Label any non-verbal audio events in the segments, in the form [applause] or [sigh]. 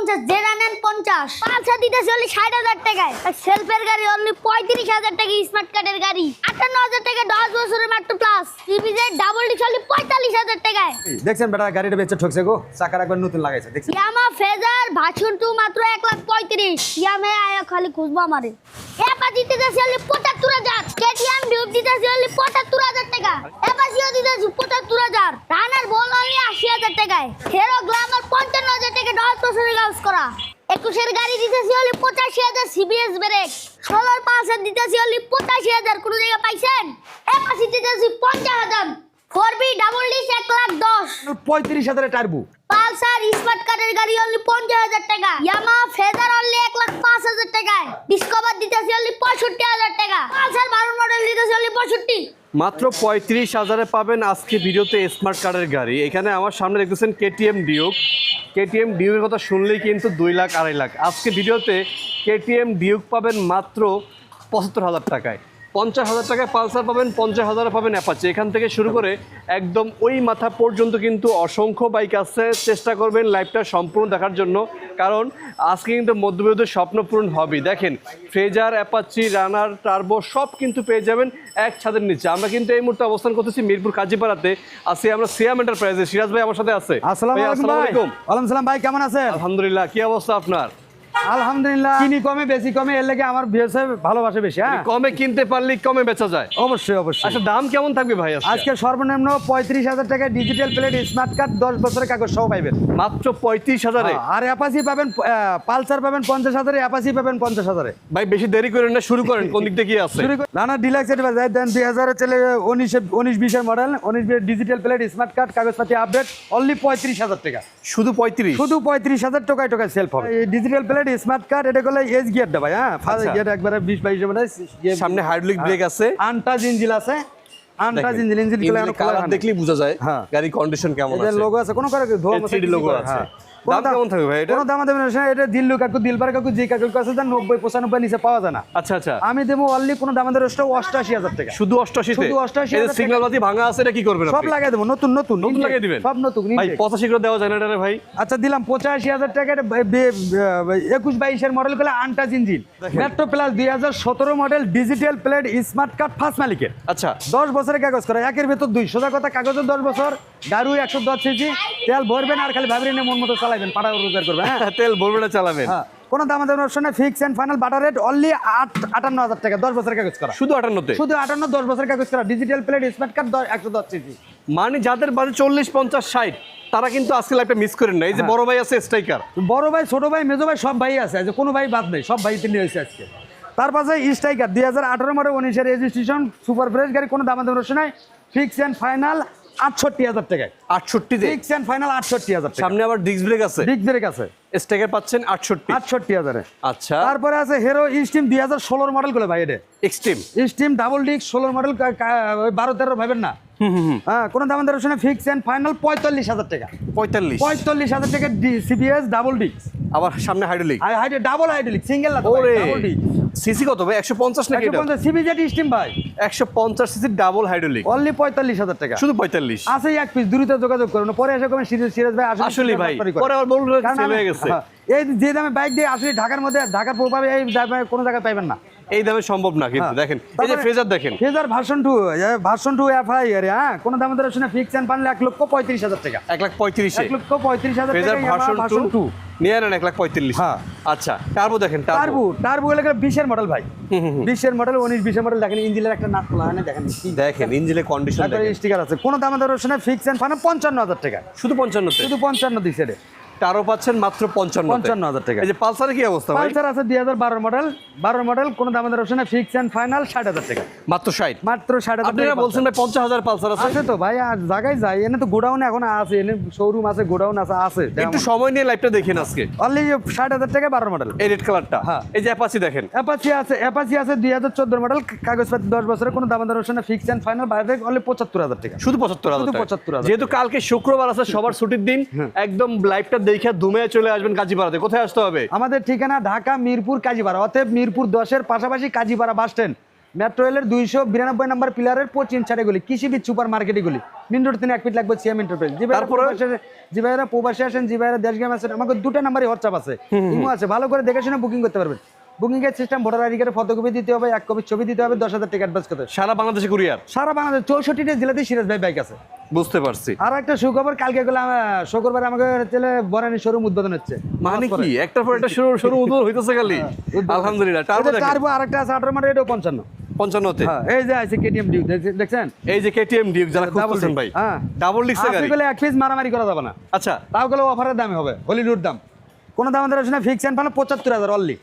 পঞ্চাশ যেটা নেন পঞ্চাশ। পাঁচশো দিতে অনলি ষাট হাজার টাকায়। আর সেলফের গাড়ি অনলি পঁয়ত্রিশ হাজার টাকা স্মার্ট কার্ডের গাড়ি। আটান্ন হাজার টাকা দশ বছরের মাত্র প্লাস ডাবল ডিক্স অনলি পঁয়তাল্লিশ হাজার টাকায়। দেখছেন বেটা গাড়িটা বেঁচে ঠকছে গো। চাকার একবার নতুন লাগাইছে দেখছেন? ইয়ামা ফেজার ভার্সন টু মাত্র এক লাখ পঁয়ত্রিশ। ইয়ামে আয়া খালি খুঁজবো আমারে। এপা দিতেছি অনলি পঁচাত্তর হাজার। কেটিএম ডিউব দিতেছি অনলি পঁচাত্তর হাজার টাকা। এপাসিও দিতেছি পঁচাত্তর হাজার। রানার বল অনলি আশি হাজার টাকায়। হেরো গ্লামার পঞ্চান্ন হাজার টাকা দশ বছরের কাজ করা। একুশের গাড়ি দিতেছি অনলি পঁচাশি হাজার সিবিএস ব্রেক ষোলোর পাঁচের দিতেছি অনলি পঁচাশি হাজার। কোনো জায়গায় পাইছেন? এপাসি দিতেছি পঞ্চাশ হাজার। ফোর বি ডাবল ডিস এক লাখ দশ। পঁয়ত্রিশ হাজারে টার্বু পালসার স্মার্ট কার্ডের গাড়ি অনলি পঞ্চাশ হাজার টাকা। ইয়ামা ফেজার অনলি এক লাখ পাঁচ হাজার মাত্র পঁয়ত্রিশ হাজারে পাবেন আজকে ভিডিওতে স্মার্ট কার্ডের গাড়ি। এখানে আমার সামনে দেখতেছেন কেটিএম ডিউক কেটিএম ডিউকের কথা শুনলেই কিন্তু দুই লাখ, আড়াই লাখ। আজকে ভিডিওতে কেটিএম ডিউক পাবেন মাত্র পঁচাত্তর হাজার টাকায়। পঞ্চাশ হাজার টাকায় পালসার পাবেন পঞ্চাশ হাজারে পাবেন অ্যাপাচি। এখান থেকে শুরু করে একদম ওই মাথা পর্যন্ত কিন্তু অসংখ্য বাইক আছে। চেষ্টা করবেন লাইভটা সম্পূর্ণ দেখার জন্য কারণ আজকে কিন্তু মধ্যবিত্তের স্বপ্ন পূরণ হবে। দেখেন ফ্রেজার অ্যাপাচি রানার টার্বো সব কিন্তু পেয়ে যাবেন এক ছাদের নিচে। আমরা কিন্তু এই মুহূর্তে অবস্থান করতেছি মিরপুর কাজীপাড়াতে। আছি আমরা সিয়াম এন্টারপ্রাইজে। সিরাজ ভাই আমার সাথে আছে। আসসালামু ভাই, আলাইকুম ভাই। ওয়ালাইকুম সালাম ভাই। কেমন আছেন? আলহামদুলিল্লাহ কি অবস্থা আপনার? আলহামদুলিল্লাহ। কিনি কমে বেশি কমে এর লেগে আমার বিএসএ ভালোবাসে বেশি হ্যাঁ? কমে কিনতে পারলে কমে বেচা যায়। অবশ্যই অবশ্যই। আচ্ছা দাম কেমন থাকবে ভাই আজকে? আজকে সর্বনিম্ন পঁয়ত্রিশ হাজার টাকায় ডিজিটাল প্লেট স্মার্ট কার্ড দশ বছরের কাগজ সহ পাইবেন। মাত্র পঁয়ত্রিশ হাজারে? আর অ্যাপাসি পাবেন পালসার পাবেন পঞ্চাশ হাজারে অ্যাপাসি পাবেন পঞ্চাশ হাজারে। ভাই বেশি দেরি করেন না শুরু করেন কোন দিক থেকে আছে? নানা ডিলাক্স এডভাইস দেন দুই হাজার চলে উনিশ উনিশ বিশের মডেল উনিশ বিশের ডিজিটাল প্লেট স্মার্ট কার্ড কাগজপাতি আপডেট অনলি পঁয়ত্রিশ হাজার টাকা। শুধু পঁয়ত্রিশ? শুধু পঁয়ত্রিশ হাজার টাকায় টাকায় সেলফ হবে। ডিজিটাল প্লেট স্মার্ট কার্ড এটা করলে এজ গিয়ারটা ভাই হ্যাঁ ফার্স্ট আচ্ছা। গিয়ার একবারে বিশ বাইশ মানে সামনে হাইড্রোলিক ব্রেক আছে আনটাচ ইঞ্জিন আছে আনটাচ ইঞ্জিল ইঞ্জিন হয়নি। দেখলেই বোঝা যায় হ্যাঁ। গাড়ি কন্ডিশন কেমন আছে লোগো আছে কোনো কারণে ধোয়া এই মোছা 3D কিছু আছে। হ্যাঁ। দাম কেমন থাকবে ভাই এটা? কোনো দাম দেবেন? না এটা দিল্লু কাকু দিলবার কাকু যে কাকু কাছে দেন নব্বই পঁচানব্বই নিচে পাওয়া যায় না। আচ্ছা আচ্ছা। আমি দেবো অনলি কোনো দাম আমাদের অষ্টাশি হাজার টাকা। শুধু অষ্টআশিতে শুধু 88 হাজার সিগন্যাল বাতি ভাঙা আছে এটা কি করবেন সব লাগাই দেবো নতুন নতুন নতুন লাগিয়ে দিবেন? সব নতুন ভাই পঁচাশি করে দেওয়া যায় না এটা ভাই। আচ্ছা দিলাম পঁচাশি হাজার টাকার একুশ বাইশের মডেলগুলো আনটাচ ইঞ্জিন মেট্রো প্লাস দুই হাজার সতেরো model digital plate smart card first মালিকের আচ্ছা। দশ বছরের কাগজ করা একের ভেতর দুই। সোজা কথা কাগজের দশ বছর গাড়ু একশো দশ সিসি তেল ভরবেন আর খালি ভাবি নিয়ে মন মতো চালাবেন পাড়া রোজগার করবেন হ্যাঁ? [laughs] তেল বলবে না চালাবেন। হ্যাঁ। কোনো দাম আমাদের অপশনে fix and final butter rate only আট আটান্ন হাজার টাকা দশ বছরের কাগজ করা। শুধু আটান্নতে? শুধু আটান্ন দশ বছরের কাগজ করা। ডিজিটাল প্লেট স্মার্ট কার্ড একশো দশ সিসি মানে যাদের বাজে চল্লিশ পঞ্চাশ ষাট তারা কিন্তু আজকে লাইফটা মিস করেন না। এই যে বড় ভাই আছে স্ট্রাইকার বড় ভাই ছোট ভাই মেজো ভাই সব ভাই আছে। যে কোনো ভাই বাদ নেই সব ভাই তিনি হয়েছে আজকে। তার পাশে স্ট্রাইকার দুই হাজার আঠারো মডেল উনিশের রেজিস্ট্রেশন সুপার ফ্রেশ গাড়ি কোনো দাম আমাদের অপশন নাই ফিক্স এন্ড ফাইনাল আটষট্টি হাজার টাকায়। আটষট্টি ফিক্স ফাইনাল আটষট্টি হাজার সামনে আবার ডিস্ক ব্রেক আছে? ডিস্ক ব্রেক আছে। স্ট্রাইকার পাচ্ছেন আটষট্টি। আটষট্টি হাজারে। আচ্ছা। তারপরে আছে হিরো স্টিম দুই হাজার ষোলোর মডেলগুলো ভাই এটা। এক্সট্রিম স্টিম ডাবল ষোলোর মডেল বারো তেরো ভাবেন না? হ্যাঁ কোনো দাম ফিক্স এন্ড ফাইনাল পঁয়তাল্লিশ হাজার টাকা। পঁয়তাল্লিশ। পঁয়তাল্লিশ হাজার টাকা সিবিএস ডাবল আবার সামনে হাইড্রোলিক হাইডে ডাবল হাইড্রোলিক সিঙ্গেল না ডাবল সিসি কত ভাই? একশো পঞ্চাশ নাকি একশো পঞ্চাশ সিবিজেড স্টিম ভাই। একশো পঞ্চাশ সিসি ডাবল হাইড্রোলিক অনলি পঁয়তাল্লিশ হাজার টাকা। শুধু পঁয়তাল্লিশ। আছে এক পিস দ্রুত যোগাযোগ করুন পরে এসে কমেন সিরিজ সিরিজ ভাই আসলে ভাই পরে আবার বলুন সেল হয়ে গেছে। হ্যাঁ, এই যে দামে বাইক দিয়ে আসলে ঢাকার মধ্যে ঢাকার প্রভাবে এই দামে কোনো জায়গায় পাইবেন না। এই দামে সম্ভব না কিন্তু দেখেন এই যে ফ্রেজার দেখেন। Fazer version two version two FI এর হ্যাঁ? কোনো দাম ধরে শুনে ফিক্স এন্ড পানলে এক লক্ষ পঁয়ত্রিশ হাজার টাকা। এক লাখ পঁয়ত্রিশে এক লক্ষ পঁয়ত্রিশ হাজার ফ্রেজার ভার্সন টু নিয়ে নেন এক লাখ পঁয়ত্রিশ। হ্যাঁ। আচ্ছা টার্বো দেখেন টার্বো টার্বু হলে বিশের মডেল ভাই। বিশের মডেল উনিশ বিশের মডেল দেখেন ইঞ্জিনের একটা নাট খোলা হয় না দেখেন দেখেন ইঞ্জিনের কন্ডিশন স্টিকার আছে। কোনো দাম ধরে শুনে ফিক্স এন্ড ফাইনাল পঞ্চান্ন হাজার টাকা। শুধু পঞ্চান্নতে? শুধু পঞ্চান্ন দিচ্ছে রে। পাচ্ছেন মাত্র পঞ্চান্ন 55,000 টাকা। এই যে কি অবস্থা পালসার আছে দুই হাজার বারো মডেল। বারো মডেল কোনো দাম শুনে ফিক্স এন্ড ফাইনাল ষাট হাজার টাকা। মাত্র ষাট। মাত্র ষাট হাজার টাকা বলছেন ভাই পঞ্চাশ হাজার পালসার আছে। আছে তো ভাই আর জায়গায় যাই এনে তো গোডাউন এখন আছে এনে শোরুম আছে গোডাউন আছে আছে। একটু সময় নিয়ে লাইভটা দেখেন আজকে। অনলি ষাট হাজার টাকা বারো মডেল এই রেড কালারটা হ্যাঁ। এই যে অ্যাপাচি দেখেন। অ্যাপাচি আছে অ্যাপাচি আছে দুই হাজার চোদ্দ মডেল কাগজপাতি দশ বছরের কোনো দাম দর শুনে ফিক্স এন্ড ফাইনাল বাইরে অনলি পঁচাত্তর হাজার টাকা। শুধু পঁচাত্তর হাজার টাকা। 75,000 যেহেতু কালকে শুক্রবার আছে সবার ছুটির দিন একদম লাইভটা দেখে ধুমে চলে আসবেন কাজীপাড়াতে। কোথায় আসতে হবে? আমাদের ঠিকানা ঢাকা মিরপুর কাজীপাড়া। অতএব মিরপুর দশের পাশাপাশি কাজীপাড়া বাস স্ট্যান্ড। মেট্রো রেলের দুইশো বিরানব্বই নম্বর পিলারের পশ্চিম ছাড়ে গুলি কৃষিবিদ সুপার মার্কেটে গুলি মিন রোড তিন এক ফিট লাগবে সিএম এন্টারপ্রাইজ। জি ভাইরা প্রবাসী আসেন- জি ভাইরা প্রবাসী আসেন জি ভাইরা দেশগ্রাম আসেন আমাকে দুটো নাম্বারই হোয়াটসঅ্যাপ আছে। ইমো আছে ভালো করে দেখে শুনে বুকিং করতে পারবেন। বুকিং এর সিস্টেম ভোটার আইডি কার্ডে ফটোকপি দিতে হবে এক কপি ছবি দিতে হবে দশ হাজার টাকা অ্যাডভান্স করতে সারা বাংলাদেশে কুরিয়ার সারা বাংলাদেশ চৌষট্টিটা জেলাতেই সিরাজ ভাই বাইক আছে। বুঝতে পারছি। আর একটা সুখবর কালকে গেলে শুক্রবার আমাকে ছেলে বরানি শোরুম উদ্বোধন হচ্ছে। মানে কি? একটার পর একটা শুরু শুরু উদ্বোধন হইতেছে খালি। আলহামদুলিল্লাহ তারপর দেখেন। টার্বো আরেকটা আছে আঠারো মাঠে এটাও পঞ্চান্ন। পঞ্চান্নতে হ্যাঁ এই যে আছে কেটিএম ডিউ দেখছেন? এই যে কেটিএম ডিউক যারা ভাই হ্যাঁ। ডাবল গাড়ি। গেলে এক পিস মারামারি করা যাবে না। আচ্ছা। তাও গেলে অফারের দামে হবে হলিউড দাম। কোনো দাম ফিক্স অ্যান্ড ফাইনাল পঁচাত্তর হাজার অনলি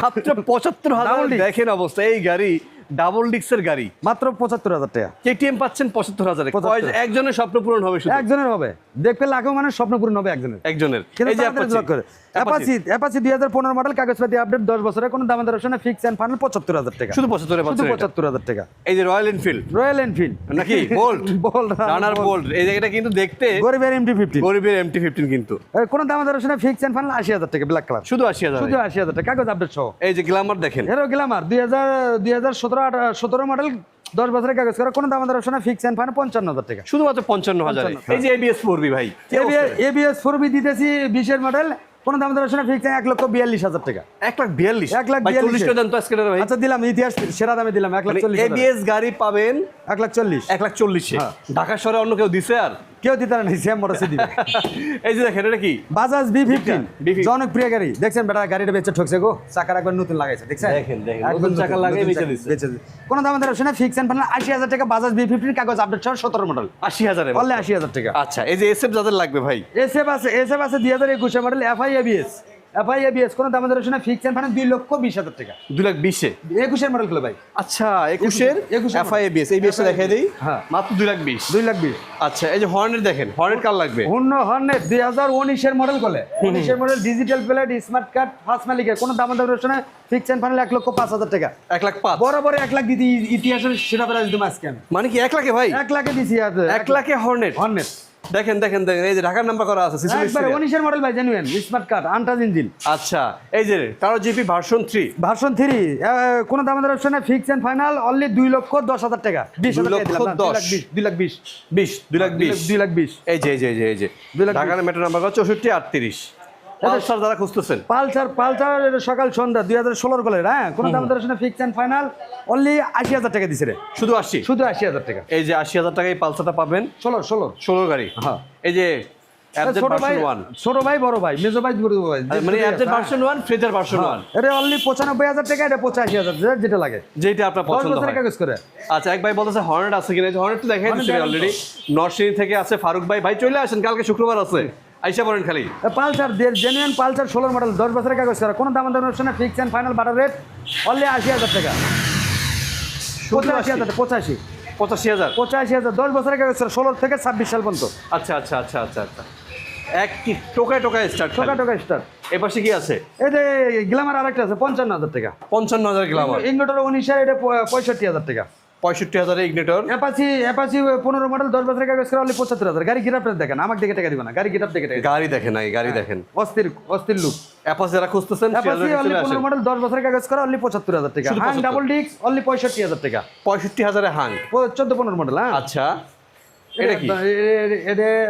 মাত্র পঁচাত্তর হাজার। দেখেন অবস্থা এই গাড়ি ডাবল ডিক্সের গাড়ি। মাত্র পঁচাত্তর হাজার টাকা। কেটিএম পাচ্ছেন পঁচাত্তর হাজারে। 75 একজনের স্বপ্ন পূরণ হবে একজনের হবে। দেখবে লাখো মানে স্বপ্ন পূরণ হবে একজনের। একজনের। কিন্তু এই যে তাড়াতাড়ি Apache, যোগ করে। Apache, অ্যাপাচি অ্যাপাচি দুই হাজার পনেরো মডেল কাগজপাতি আপডেট দশ বছরের কোনো দাম দর ফিক্স অ্যান্ড ফাইনাল পঁচাত্তর হাজার টাকা। শুধু পঁচাত্তরে শুধু পঁচাত্তর হাজার টাকা। এই যে রয়্যাল এনফিল্ড রয়্যাল এনফিল্ড নাকি? বোল্ট বল রানার বোল্ট এই জায়গাটা কিন্তু দেখতে গরিবের এমটি ফিফটিন গরিবের এমটি ফিফটিন কিন্তু। কোনো ফিক্স অ্যান্ড ফাইনাল আশি হাজার টাকা ব্ল্যাক কালার শুধু আশি হাজার। শুধু আশি হাজার টাকা কাগজ আপডেট সহ। এই যে গ্লামার দেখেন। এরও গেলাম দুই হাজার দুই হাজার সতেরো সতেরো মডেল দশ বছরের কাগজ করা কোনো দাম দর না ফিক্স অ্যান্ড ফাইনাল পঞ্চান্ন হাজার টাকা। শুধুমাত্র পঞ্চান্ন হাজার। এই যে এবিএস ফোরবি ভাই কি অবস্থা? এবিএস ফোর বি দিতেছি বিশের মডেল কোনো দাম দর না ফিক্স এক লক্ষ বিয়াল্লিশ হাজার টাকা। এক লাখ বিয়াল্লিশ? এক লাখ বিয়াল্লিশ। চল্লিশ করে তো আজকে ভাই আচ্ছা দিলাম ইতিহাস সেরা দামে দিলাম এক লাখ চল্লিশ হাজার। এবিএস গাড়ি পাবেন এক লাখ চল্লিশ। এক লাখ চল্লিশে। হ্যাঁ। ঢাকা শহরে অন্য কেউ দিছে আর? কেউ দিতে না সেম মোটর দিবে। এই যে দেখেন এটা কি? বাজাজ বি ফিফটিন B15 জনপ্রিয় গাড়ি। দেখছেন বেটা গাড়িটা বেচে ঠকছে গো। চাকার একবার নতুন লাগাইছে দেখছেন? দেখেন, দেখেন, চাকা লাগিয়ে বেচে দিছে। বেচে। কোনো দাম ধরে শুনে ফিক্স এন্ড ফাইনাল আশি হাজার টাকা বাজাজ বি ফিফটিন কাগজ আপডেট সহ সতেরো মডেল আশি হাজার বললে আশি হাজার টাকা। আচ্ছা এই যে এসএফ যাদের লাগবে ভাই? এসএফ আছে এসএফ আছে দুই হাজার একুশে model FI ABS FI ABS কোনো দাম আমাদের শুনে ফিক্স এন্ড ফাইনাল দুই লক্ষ বিশ হাজার টাকা। দুই লাখ বিশে? একুশের মডেল ভাই। আচ্ছা একুশের? একুশের এফআই এবিএস এবিএস দেখে দিই। হ্যাঁ। মাত্র দুই লাখ বিশ। দুই লাখ বিশ। আচ্ছা এই যে হর্নের দেখেন হর্নের কার লাগবে? অন্য হর্নেট দুই হাজার উনিশের মডেল বলে উনিশের model digital plate smart card first মালিকের। কোনো দাম রয়েছে ফিক্স এন্ড ফাইনাল এক লক্ষ পাঁচ হাজার টাকা। এক লাখ পাঁচ। বরাবর এক লাখ দিদি ইতিহাসের সেরা প্রাইস আজকে মানে কি এক লাখে ভাই? এক লাখে দিছি এক লাখে হর্নেট হর্নেট দেখেন দেখেন দেখেন এই যে ঢাকার নাম্বার করা আছে একবারে উনিশের মডেল ভাই genuine smart card untouch engine আচ্ছা এই যে কারও GP version three version three কোন দাম দর অপশনে ফিক্স এন্ড ফাইনাল অনলি দুই লক্ষ দশ হাজার টাকা। বিশ দুই হাজার টাকা লক্ষ দিলাম না, দুই দশ। লাখ বিশ দুই লাখ বিশ। বিশ দুই লাখ বিশ দুই লাখ বিশ। এই যে এই যে এই যে ঢাকার মেট্রো নাম্বার চৌষট্টি আটত্রিশ। পালসার যারা খুঁজতেছেন। পালসার পালসার সকাল সন্ধ্যা দুই হাজার ষোলোর গলের হ্যাঁ? কোনো দাম ফিক্স এন্ড ফাইনাল অনলি আশি হাজার টাকা দিছে রে। শুধু আশি? শুধু আশি হাজার টাকা। এই যে আশি হাজার টাকায় পালসারটা পাবেন? ষোলো ষোলো ষোলো গাড়ি? হ্যাঁ। এই যে ছোট ভাই ভার্সন ওয়ান ছোট ভাই বড় ভাই মেজো ভাই বড় ভাই মানে অ্যাবজেট version one Fazer version one এটা অনলি পঁচানব্বই হাজার টাকা এটা পঁচাশি হাজার যেটা- লাগে। যেটা আপনার পছন্দ হয়। কাগজ করে। আচ্ছা এক ভাই বলতেছে হর্নেট আছে কিনা? হর্নেট তো দেখাই অলরেডি নরসিংহ থেকে আছে ফারুক ভাই। ভাই চলে আসেন কালকে শুক্রবার আছে। আইসা পড়েন খালি। পালসার জেনুইন পালসার ষোলোর মডেল দশ বছরের কাগজ করা কোনো দাম দাম না fix and final butter rate only আশি হাজার টাকা। পঁচাশি হাজার পঁচাশি। পঁচাশি হাজার? পঁচাশি হাজার দশ বছরের কাগজ করা ষোলো থেকে ছাব্বিশ সাল পর্যন্ত। আচ্ছা আচ্ছা আচ্ছা আচ্ছা আচ্ছা। এক কি টোকায় টোকায় স্টার্ট টাকা টাকা স্টার এ পাশে কি আছে? এই যে গ্লামার আরেকটা আছে পঞ্চান্ন হাজার টাকা। পঞ্চান্ন হাজার গ্লামার ইংলোটার উনিশের এটা পঁয়ষট্টি হাজার টাকা। পঁয়ষট্টি হাজারে ইগনেটর অ্যাপাচি অ্যাপাচি পনেরো মডেল দশ বছরের কাগজ করা হলে পঁচাত্তর হাজার। গাড়ি গিরাপ দেখেন আমাকে দেখে টাকা দিবে না গাড়ি গিরাপ দেখে টাকা গাড়ি দেখেন নাই গাড়ি দেখেন। অস্থির অস্থির লুক অ্যাপাচি যারা খুঁজতেছেন অ্যাপাচি অনলি পনেরো মডেল দশ বছরের কাগজ করা অনলি পঁচাত্তর হাজার টাকা। হাং ডাবল ডিক্স অনলি পঁয়ষট্টি হাজার টাকা। পঁয়ষট্টি হাজারে হাং চোদ্দ পনেরো মডেল হ্যাঁ। আচ্ছা। এটা কি?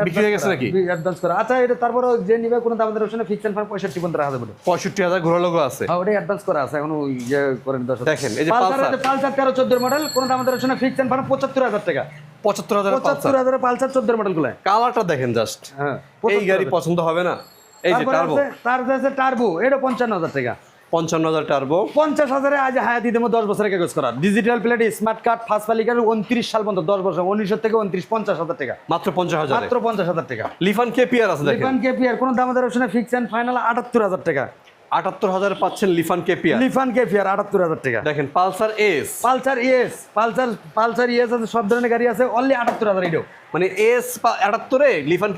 বিক্রি হয়ে গেছে নাকি? অ্যাডভান্স করা। আচ্ছা এটা তারপরে যে নিবে কোনো দাম দর শুনে ফিক্স এন্ড পঁয়ষট্টি পর্যন্ত রাখা যাবে। পঁয়ষট্টি হাজার ঘোরা আছে। হ্যাঁ ওটাই অ্যাডভান্স করা আছে এখনও ইয়ে করেন দেখেন, এই যে পালসার পালসার। তেরো চোদ্দ মডেল কোনো দাম দর শুনে ফিক্স এন্ড পঁচাত্তর হাজার টাকা। পঁচাত্তর হাজার পঁচাত্তর হাজার পালসার চোদ্দ মডেলগুলো। কালারটা দেখেন জাস্ট হ্যাঁ এই গাড়ি পছন্দ হবে না। এই যে টার্বো তার আছে টার্বো এটা পঞ্চান্ন হাজার টাকা। পঞ্চান্ন হাজার টার্বো। পঞ্চাশ হাজারে আজ হায়াতি দেবো দশ বছরের কাগজ করা digital plate smart card first পালিকার উনত্রিশ সাল পর্যন্ত দশ বছর উনিশশো থেকে উনত্রিশ পঞ্চাশ হাজার টাকা। মাত্র পঞ্চাশ হাজার? মাত্র পঞ্চাশ হাজার টাকা। লিফান কেপিআর আছে লিফান কেপিআর কোনো দাম দর শুনে ফিক্স এন্ড ফাইনাল আটাত্তর হাজার টাকা। আটাত্তর হাজার পাচ্ছেন লিফান কেপিআর লিফান কেপিআর আটাত্তর হাজার টাকা। দেখেন Pulsar S. Pulsar ES Pulsar Pulsar ES আছে সব ধরনের গাড়ি আছে অনলি আটাত্তর হাজার এটাও। মানে এস আটাত্তরে লিফান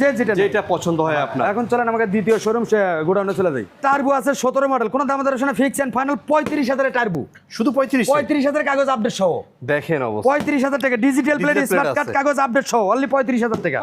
যে যেটা যেটা পছন্দ হয় আপনার। এখন চলেন আমাকে দ্বিতীয় শোরুম গোডাউনে চলে যাই। টার্বো আছে সতেরো মডেল কোনো দাম দর শুনে ফিক্স এন্ড ফাইনাল পঁয়ত্রিশ হাজারে টার্বো শুধু পঁয়ত্রিশ পঁয়ত্রিশ হাজার কাগজ আপডেট সহ। দেখেন পঁয়ত্রিশ হাজার টাকা ডিজিটাল প্লেট স্মার্ট কার্ড কাগজ আপডেট সহ অনলি পঁয়ত্রিশ হাজার টাকা।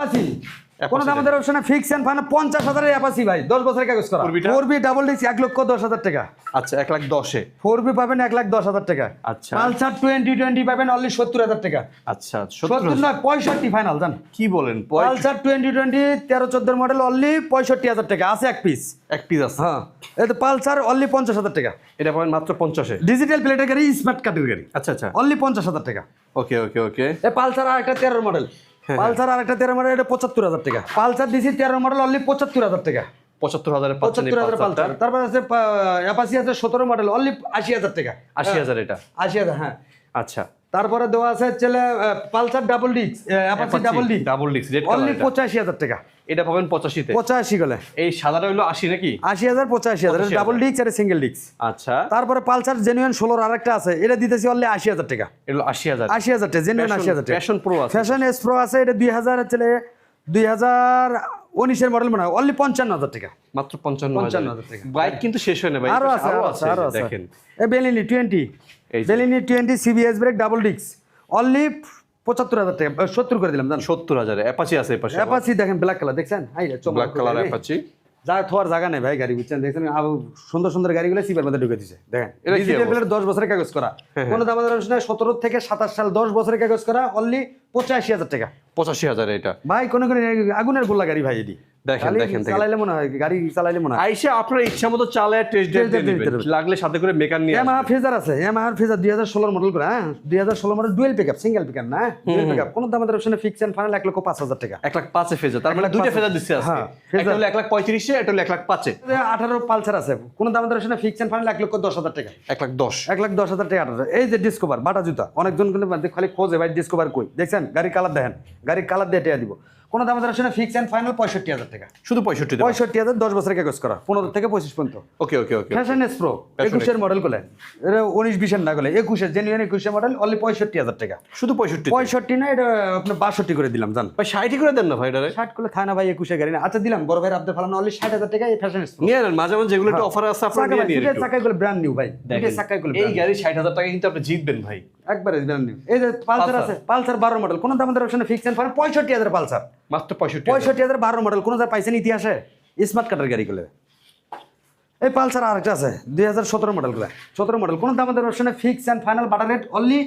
কোনো দাম আমাদের অপশনে ফিক্স এন্ড ফাইনাল পঞ্চাশ হাজারের অ্যাপাসি ভাই। দশ বছরের কাগজ করা। ফোর বি ডাবল ডিক্স এক লক্ষ দশ হাজার টাকা। আচ্ছা এক লাখ দশে। ফোর বি পাবেন এক লাখ দশ হাজার টাকা। আচ্ছা। পালসার টোয়েন্টি টোয়েন্টি পাবেন অনলি সত্তর হাজার টাকা। আচ্ছা সত্তর নয় পঁয়ষট্টি ফাইনাল জান। কি বলেন? পালসার টোয়েন্টি টোয়েন্টি তেরো চোদ্দোর মডেল অনলি পঁয়ষট্টি হাজার টাকা। আছে এক পিস এক পিস আছে। হ্যাঁ। তো পালসার অনলি পঞ্চাশ হাজার টাকা। এটা পাবেন মাত্র পঞ্চাশে। ডিজিটাল প্লেটের গাড়ি স্মার্ট কার্ডের গাড়ি আচ্ছা আচ্ছা। অনলি পঞ্চাশ হাজার টাকা। ওকে ওকে ওকে এ পালসার আর একটা তেরো মডেল পালসার আরেকটা তেরো মডেল এটা পঁচাত্তর হাজার টাকা। পালসার দিছি তেরো মডেল অনলি পঁচাত্তর হাজার টাকা। পঁচাত্তর হাজারে পঁচাত্তর হাজার। পালসার। তারপর আছে অ্যাপাসি আছে সতেরো মডেল অনলি আশি হাজার টাকা। আশি হাজার এটা? আশি হাজার হ্যাঁ। আচ্ছা। তারপরে দেওয়া আছে ছেলে পালসার ডাবল ডিক্স অ্যাপাসি ডাবল ডিক্স double disc red only colour পঁচাশি হাজার টাকা। এটা পাবেন পঁচাশিতে। পঁচাশি গেলে। এই সাদাটা হলো আশি নাকি? আশি হাজার পঁচাশি হাজার। ডাবল ডিক্স আর সিঙ্গেল ডিক্স আচ্ছা। তারপরে পালসার জেনুইন ষোলোর আরেকটা আছে। এটা দিতেছি অনলি আশি হাজার টাকা। এটা আশি হাজার। আশি হাজার টাকা জেনুইন আশি হাজার টাকা। ফ্যাশন প্রো আছে। ফ্যাশন এস প্রো আছে। এটা দুই হাজার ছেলে দুই হাজার উনিশের মডেল মনে হয় অনলি পঞ্চান্ন হাজার টাকা। মাত্র পঞ্চান্ন পঞ্চান্ন হাজার টাকা। বাইক কিন্তু শেষ হয় না ভাই আরও আছে আরও আছে আরও আছে। দেখেন। এ বেলিনি টোয়েন্টি এই। বেলিনি twenty CBS brake double discs only পঁচাত্তর হাজার টাকা সত্তর করে দিলাম জান। সত্তর হাজার অ্যাপাচি আছে এই পাশে। অ্যাপাচি দেখেন ব্ল্যাক কালার দেখছেন? Black colour. অ্যাপাচি যা থোয়ার জায়গা নেই ভাই গাড়ি বুঝছেন? দেখছেন? সুন্দর সুন্দর গাড়িগুলো সিপের মধ্যে ঢুকে দিছে দেখেন। ডিজিটাল? দশ বছরের কাগজ করা। কোনো দাম আমাদের সতেরো থেকে সাতাশ সাল দশ বছরের কাগজ করা অনলি পঁচাশি হাজার টাকা। পঁচাশি হাজার এটা। ভাই কোনো কোন আগুনের গোলা গাড়ি ভাই এটি। দেখেন, দেখেন, দেখেন। চালাইলে মনে হয় গাড়ি চালাইলে মনে হয়। আইসা আপনার ইচ্ছা মতো চালায় টেস্ট ড্রাইভ দিয়ে drive নেবেন দিতে হবে। লাগলে সাথে করে মেকার নিয়ে এমআর ফেজার আছে এমআর ফেজার দুই হাজার মডেল করে হ্যাঁ? দুই হাজার ষোলো model dual pick single pick না? ডুয়েল পিক আপ দাম আমাদের অপশনে ফিক্স এন্ড ফাইনাল এক লক্ষ পাঁচ হাজার টাকা। এক লাখ ফেজার তার মানে লাখ ফেজার দিচ্ছে আজকে। হ্যাঁ, একটা হলো এক লাখ এটা হলো লাখ পালসার আছে কোনো দাম আমাদের অপশনে ফিক্স এন্ড ফাইনাল এক লক্ষ দশ হাজার টাকা। এক লাখ দশ। এক লাখ দশ হাজার টাকা আঠারো। এই যে ডিসকভার বাটা জুতা অনেকজন কিন্তু খালি খোঁজে ভাই ডিসকভার কই? দেখছেন? গাড়ির কালার দেখেন গাড়ির কালার দিয়ে টেয়া দিব। কোনো দাম আমাদের অপশনে ফিক্স এন্ড ফাইনাল পঁয়ষট্টি হাজার টাকা। শুধু পঁয়ষট্টি পঁয়ষট্টি হাজার দশ বছরের কাগজ করা পনেরো থেকে পঁচিশ পর্যন্ত। Okay okay okay Passion S pro একুশের মডেলগুলো। এটা উনিশ বিশের না গেলে একুশের জেনুইন একুশের মডেল অনলি পঁয়ষট্টি হাজার টাকা। শুধু পঁয়ষট্টি পঁয়ষট্টি না এটা আপনার বাষট্টি করে দিলাম জান। ভাই ষাটই করে দেন না ভাই এটারে? ষাট করলে থানা ভাই একুশে গাড়ি না। আচ্ছা দিলাম বড় ভাই আপনার ফালানো অনলি ষাট হাজার টাকা এই ফ্যাশন এস নিয়ে নেন মাঝে মাঝে যেগুলো একটু অফার আছে আপনারা নিয়ে নিন। একটু। চাকাগুলো ব্র্যান্ড নিউ ভাই দেখেন, চাকাগুলো এই গাড়ি ষাট হাজার টাকা কিন্তু আপনি জিতবেন ভাই। একবারে ব্র্যান্ড নিউ এই যে পালসার আছে পালসার বারো মডেল কোনো দাম আমাদের অপশনে ফিক্স এন্ড ফাইনাল পঁয়ষট্টি হাজার পালসার। মাত্র পঁয়ষট্টি পঁয়ষট্টি হাজার বারো মডেল কোনো যা পাইছেন ইতিহাসে? স্মার্ট কার্ডের গাড়িগুলো এই পালসার আরেকটা আছে দুই হাজার সতেরো মডেলগুলো সতেরো মডেল কোনো দাম আমাদের অপশনে fix and final butter rate only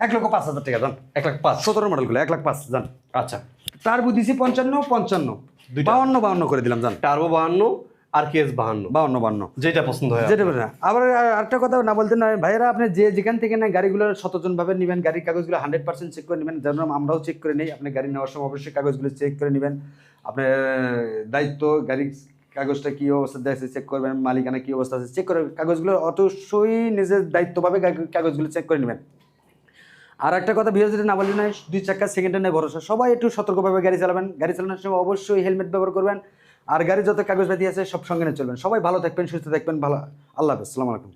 এক লক্ষ পাঁচ হাজার টাকা যান এক লাখ পাঁচ। সতেরো মডেলগুলো এক লাখ পাঁচ যান আচ্ছা। তার দিছি পঞ্চান্ন পঞ্চান্ন। বাউন্ন বাউন্ন করে দিলাম যান টার্বো বাহান্ন আর কেস বাহান্ন। বাউন্ন বাউন্ন যেটা পছন্দ হয় যেটা আবার আরেকটা কথা না বলতে নয় ভাইয়েরা আপনি যে যেখান থেকে না গাড়িগুলো সচেতনভাবে নেবেন গাড়ির কাগজগুলো হান্ড্রেড পার্সেন্ট চেক করে নেবেন। যেন আমরাও চেক করে নেই আপনি গাড়ি নেওয়ার সময় অবশ্যই কাগজগুলো চেক করে নেবেন। আপনার দায়িত্ব গাড়ির কাগজটা কী অবস্থা আছে চেক করবেন মালিকানা কী অবস্থা আছে চেক করে কাগজগুলো অবশ্যই নিজের দায়িত্বভাবে কাগজগুলো চেক করে নেবেন। আর একটা কথা বিয়ে যদি না বলি না দুই চাকা সেকেন্ডে নেই ভরসা। সবাই একটু সতর্কভাবে গাড়ি চালাবেন। গাড়ি চালানোর সময় অবশ্যই হেলমেট ব্যবহার করবেন। আর গাড়ি যত কাগজ কাগজপাতি আছে সব সঙ্গে চলবেন। সবাই ভালো থাকবেন, সুস্থ থাকবেন, ভালো আল্লাহ হাফেজ, সালাম আলাইকুম।